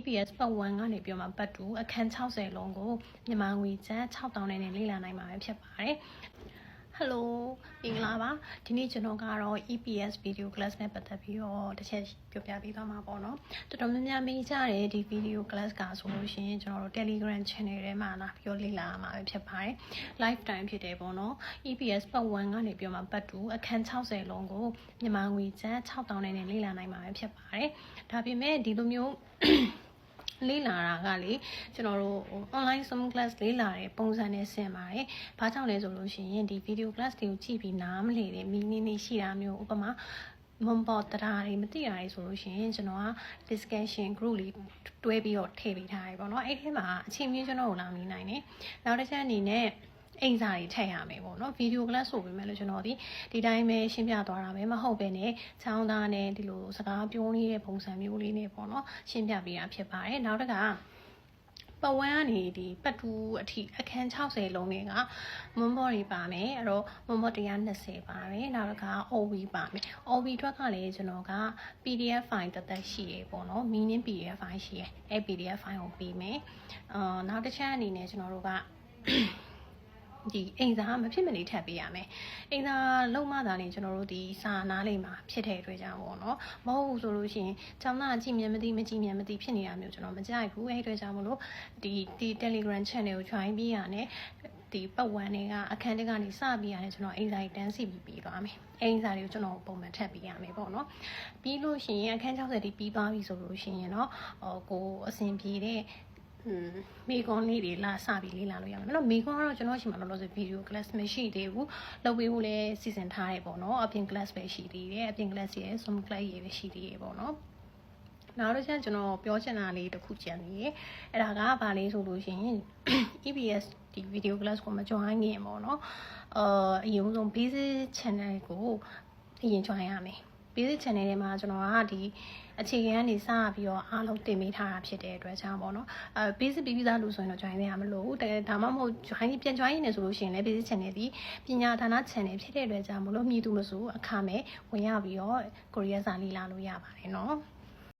EPS ပတ်1ကနေပြီးတော့မှပတ်2အခန်း60လုံးကိုမြန်မာငွေကျပ်6000နဲ့လေ့လာနိုင်မှာပဲဖြစ်ပါတယ်။ Hello မင်္ဂလာပါဒီနေ့ကျွန်တော်ကတော့ EPS video class နဲ့ပတ်သက်ပြီးတော့တစ်ချက်ပြောပြပေးသွားမှာပေါ့နော်တော်တော်များများမေးကြတယ်ဒီ video class ကဆိုလို့ရှိရင်ကျွန်တော်တို့ Telegram channel ထဲမှာလာပြီးတော့လေ့လာမှာပဲဖြစ်ပါတယ် live time ဖြစ်တယ်ပေါ့နော် EPS ပတ်1ကနေပြီးတော့မှပတ်2အခန်း60လုံးကိုမြန်မာငွေကျပ်6000နဲ့လေ့လာနိုင်မှာပဲဖြစ်ပါတယ်ဒါပေမဲ့ဒီလိုမျိုး လေးလာတာကလေကျွန်တော်တို့ online zoom class လေးလာတဲ့ပုံစံနဲ့ဆင်ပါတယ်။ဘာကြောင့်လဲဆိုလို့ရှိရင်ဒီ video class တွေကိုကြည့်ပြီးနားမလည်တဲ့ meaning တွေရှိတာမျိုးဥပမာမွန်ပေါ်တရားတွေမသိတာတွေဆိုလို့ရှိရင်ကျွန်တော်က discussion group လေးတွဲပြီးတော့ထည့်ပေးထားတယ်ပေါ့နော်အဲ့ထဲမှာအချိန်မင်းကျွန်တော်ကိုလာမိနိုင်တယ်နောက်တစ်ချက်အနေနဲ့ အိမ်စာတွေထည့်ရမယ်ပေါ့နော်ဗီဒီယိုကလပ်ဆိုပေမဲ့လို့ကျွန်တော်ဒီဒီတိုင်းပဲရှင်းပြသွားတာပဲမဟုတ်ပဲねချောင်းသားနဲ့ဒီလိုစကားပြောနေတဲ့ပုံစံမျိုးလေးနဲ့ပေါ့နော်ရှင်းပြပေးတာဖြစ်ပါတယ်နောက်တစ်ခါပဝန်းကနေဒီပတ်တူအထိအခန်း60လုံးတွေကမွန်ဘော်တွေပါမယ်အဲ့တော့မွန်ဘော်120ပါမယ်နောက်တစ်ခါ OV ပါမယ် OV ထွက်ကလည်းကျွန်တော်က PDF file တသက်ရှိရေပေါ့နော် meaning PDF file ရှိရေအဲ့ PDF file ကိုပေးမယ်အာနောက်တစ်ချက်အနေနဲ့ကျွန်တော်တို့က ဒီအိမ်စာမဖြစ်မနေထပ်ပေးရမယ်အိမ်စာလုံးမသာနေကျွန်တော်တို့ဒီစာနားလေးမှာဖြစ်တဲ့အတွက်ကြောင့်ပေါ့နော်မဟုတ်ဘူးဆိုလို့ရှိရင်ကျောင်းသားကြည့်မြင်မသိမကြည့်မြင်မသိဖြစ်နေတာမျိုးကျွန်တော်မကြိုက်ဘူးအဲ့အတွက်ကြောင့်မလို့ဒီဒီ Telegram channel ကို join ပြီးရတယ်ဒီပတ်ဝန်းတွေကအခန်းတကနေစပြီးရတယ်ကျွန်တော်အိမ်စာကြီးတန်းစီပြီးပြီးသွားမယ်အိမ်စာတွေကိုကျွန်တော်ပုံမှန်ထပ်ပေးရမယ်ပေါ့နော်ပြီးလို့ရှိရင်အခန်း60တိပြီးသွားပြီဆိုလို့ရှိရင်တော့ဟိုကိုအဆင်ပြေတဲ့อืม မိကွန်လေးတွေလာစပြီးလေးလာလို့ရမှာနော်မိကွန်ကတော့ကျွန်တော်ရှိမှလောလောဆယ်ဗီဒီယို class မရှိသေးဘူးလုပ်ပေးဖို့လည်းစီစဉ်ထားတယ်ပေါ့နော်အပြင် class ပဲရှိသေးတယ်အပြင် class ရဲ့ zoom class ရေးပဲရှိသေးတယ်ပေါ့နော်နောက်တစ်ချက်ကျွန်တော်ပြောချင်တာလေးတစ်ခုကြံနေရအဲ့ဒါကဘာလဲဆိုလို့ရှိရင် EBS ဒီ video class ကိုမ join ခင်ပေါ့နော်အာအရင်ဆုံး basic channel ကိုအရင် join ရမယ် basic channel ထဲမှာကျွန်တော်ကဒီအခြေခံကနေစပြီးတော့အားလုံးတင်ပေးထားတာဖြစ်တဲ့အတွက်ကြောင့်ပေါ့နော်အဲ basic ပြီးပြီးသားလို့ဆိုရင်တော့ join ရမလို့တကယ်ဒါမှမဟုတ် join ပြန် join နေဆိုလို့ရှိရင်လည်း basic channel ဒီပညာဌာန channel ဖြစ်တဲ့အတွက်ကြောင့်မလို့မြည်သူမဆိုအခမဲ့ဝင်ရပြီးတော့ကိုရီးယားစာလေးလာလို့ရပါတယ်နော်